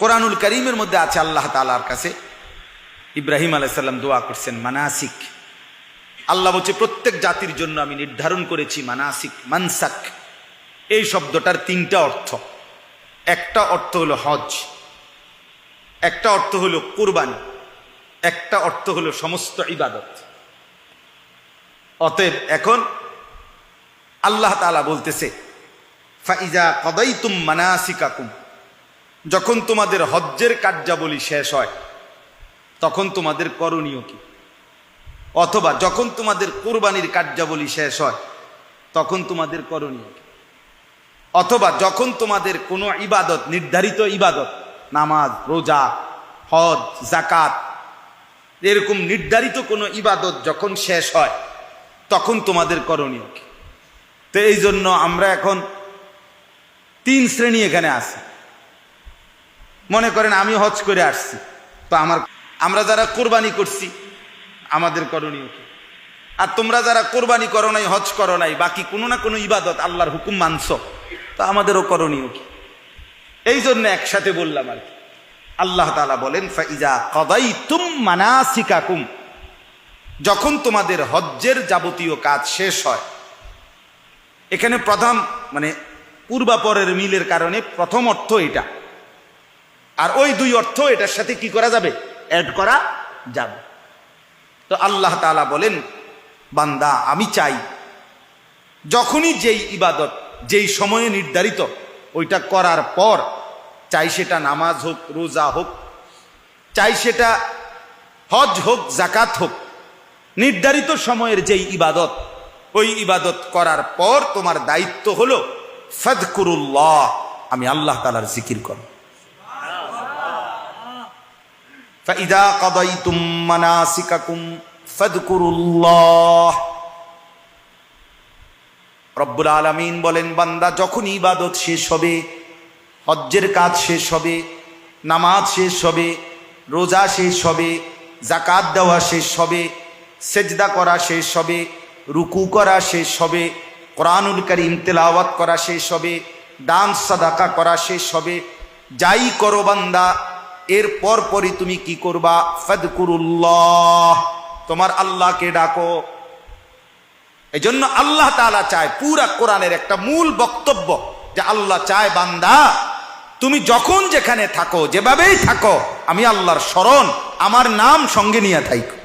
কোরআনুল করিমের মধ্যে আছে আল্লাহ তালার কাছে। ইব্রাহিম আলাইসাল্লাম দোয়া করছেন, মানাসিক। আল্লাহ বলছে, প্রত্যেক জাতির জন্য আমি নির্ধারণ করেছি মানাসিক, মানসাক। এই শব্দটার তিনটা অর্থ। একটা অর্থ হলো হজ, একটা অর্থ হলো কুরবানি, একটা অর্থ হলো সমস্ত ইবাদত। অতএব এখন আল্লাহ তালা বলতেছে, ফাইজা কদাইতুম মানাসিকাকুম। যখন তোমাদের হজ্জের কার্যাবলী শেষ হয়, তখন তোমাদের করণীয় কি? অথবা যখন তোমাদের কোরবানির কার্যাবলী শেষ হয়, তখন তোমাদের করণীয় কি? অথবা যখন তোমাদের কোনো ইবাদত, নির্ধারিত ইবাদত, নামাজ, রোজা, হজ জাকাত এরকম নির্ধারিত কোনো ইবাদত যখন শেষ হয়, তখন তোমাদের করণীয় কি? তো এই জন্য আমরা এখন তিন শ্রেণি এখানে আছি। মনে করেন আমি হজ করে আসছি। তো আমার, আমরা যারা কোরবানি করছি, আমাদের করণীয় কি? আর তোমরা যারা কোরবানি করো নাই, হজ করো নাই, বাকি কোনো না কোনো ইবাদত আল্লাহর হুকুম মানছ, তো আমাদেরও করণীয় কি? এই জন্য একসাথে বললাম আর কি। আল্লাহ তালা বলেন, ফাইজা কদাই তুম মানাসিকাকুম। যখন তোমাদের হজ্জের যাবতীয় কাজ শেষ হয়, এখানে প্রথম মানে পূর্বাপরের মিলের কারণে প্রথম অর্থ এটা। আর ওই দুই অর্থ এটার সাথে কি করা যাবে? অ্যাড করা যাবে। তো আল্লাহ তালা বলেন, বান্দা, আমি চাই যখনই যেই ইবাদত, যেই সময়ে নির্ধারিত, ওইটা করার পর চাই সেটা নামাজ হোক, রোজা হোক, চাই সেটা হজ হোক জাকাত হোক, নির্ধারিত সময়ের যেই ইবাদত, ওই ইবাদত করার পর তোমার দায়িত্ব হলো, ফদকুরুল্লাহ, আমি আল্লাহ তালার জিকির করো فإذا قضيتم مناسككم فاذكروا الله রব্বুল আলমিন বলেন বান্দা যখন ইবাদত শেষ হবে হজ্জের কাজ শেষ হবে নামাজ শেষ হবে রোজা শেষ হবে জাকাত দেওয়া শেষ হবে সেজদা করা শেষ হবে রুকু করা শেষ হবে কোরআনুল করিম তেলাওয়াত করা শেষ হবে দান সাদাকা করা শেষ হবে যাই করো বান্দা এর পরপরই তুমি কি করবা? ফদকুরুল্লাহ। তোমার আল্লাহকে ডাকো। এই জন্য আল্লাহ তালা চায়, পুরা কোরআনের একটা মূল বক্তব্য যে আল্লাহ চায়, বান্দা, তুমি যখন যেখানে থাকো, যেভাবেই থাকো, আমি আল্লাহর স্মরণ, আমার নাম সঙ্গে নিয়ে থাইকো।